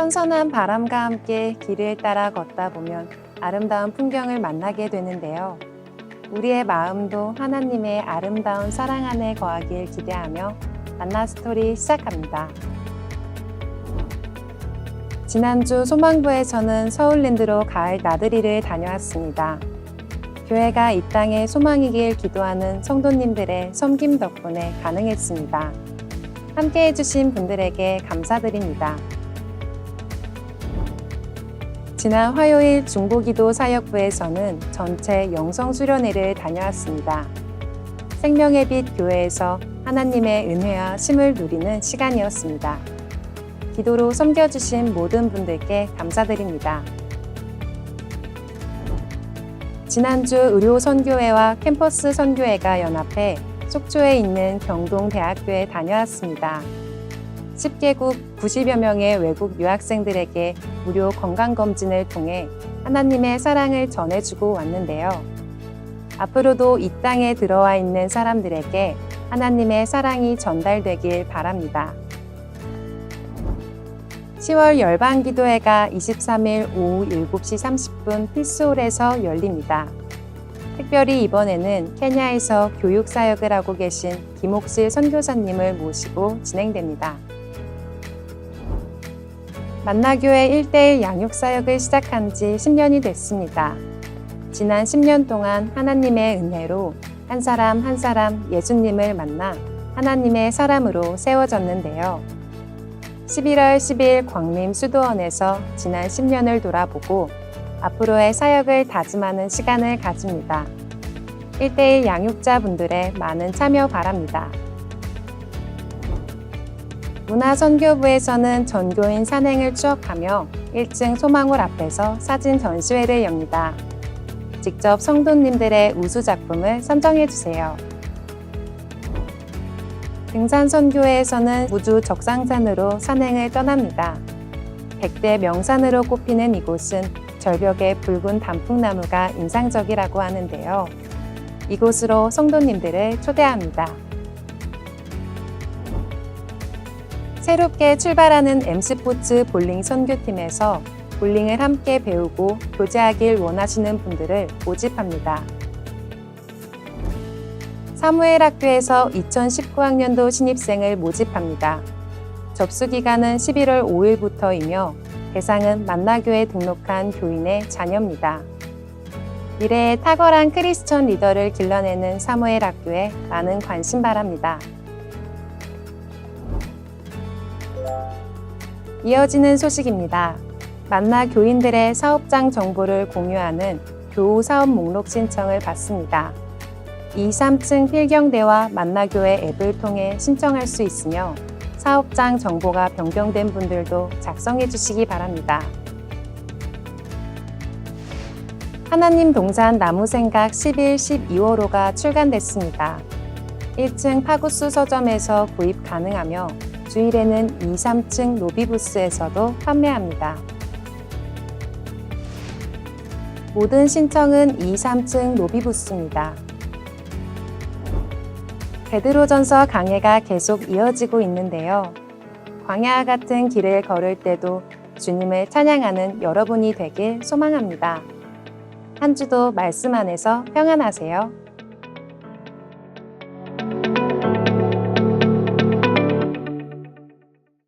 선선한 바람과 함께 길을 따라 걷다 보면 아름다운 풍경을 만나게 되는데요. 우리의 마음도 하나님의 아름다운 사랑 안에 거하길 기대하며 만나 스토리 시작합니다. 지난주 소망부에서는 서울랜드로 가을 나들이를 다녀왔습니다. 교회가 이 땅에 소망이길 기도하는 성도님들의 섬김 덕분에 가능했습니다. 함께 해주신 분들에게 감사드립니다. 지난 화요일 중보기도 사역부에서는 전체 영성 수련회를 다녀왔습니다. 생명의 빛 교회에서 하나님의 은혜와 심을 누리는 시간이었습니다. 기도로 섬겨주신 모든 분들께 감사드립니다. 지난주 의료 선교회와 캠퍼스 선교회가 연합해 속초에 있는 경동대학교에 다녀왔습니다. 10개국 90여 명의 외국 유학생들에게 무료 건강검진을 통해 하나님의 사랑을 전해주고 왔는데요. 앞으로도 이 땅에 들어와 있는 사람들에게 하나님의 사랑이 전달되길 바랍니다. 10월 열방 기도회가 23일 오후 7시 30분 필수홀에서 열립니다. 특별히 이번에는 케냐에서 교육 사역을 하고 계신 김옥실 선교사님을 모시고 진행됩니다. 만나교회 1대1 양육 사역을 시작한 지 10년이 됐습니다. 지난 10년 동안 하나님의 은혜로 한 사람 한 사람 예수님을 만나 하나님의 사람으로 세워졌는데요. 11월 10일 광림 수도원에서 지난 10년을 돌아보고 앞으로의 사역을 다짐하는 시간을 가집니다. 1대1 양육자분들의 많은 참여 바랍니다. 문화선교부에서는 전교인 산행을 추억하며 1층 소망홀 앞에서 사진 전시회를 엽니다. 직접 성도님들의 우수 작품을 선정해 주세요. 등산 선교회에서는 우주 적상산으로 산행을 떠납니다. 백대 명산으로 꼽히는 이곳은 절벽에 붉은 단풍나무가 인상적이라고 하는데요. 이곳으로 성도님들을 초대합니다. 새롭게 출발하는 M스포츠 볼링 선교팀에서 볼링을 함께 배우고 교제하길 원하시는 분들을 모집합니다. 사무엘 학교에서 2019학년도 신입생을 모집합니다. 접수 기간은 11월 5일부터이며 대상은 만나교에 등록한 교인의 자녀입니다. 미래의 탁월한 크리스천 리더를 길러내는 사무엘 학교에 많은 관심 바랍니다. 이어지는 소식입니다. 만나 교인들의 사업장 정보를 공유하는 교우 사업 목록 신청을 받습니다. 2, 3층 필경대와 만나교회 앱을 통해 신청할 수 있으며 사업장 정보가 변경된 분들도 작성해 주시기 바랍니다. 하나님 동산 나무생각 11, 12호로가 출간됐습니다. 1층 파구스 서점에서 구입 가능하며 주일에는 2, 3층 로비부스에서도 판매합니다. 모든 신청은 2, 3층 로비부스입니다. 베드로전서 강해가 계속 이어지고 있는데요. 광야와 같은 길을 걸을 때도 주님을 찬양하는 여러분이 되길 소망합니다. 한 주도 말씀 안에서 평안하세요.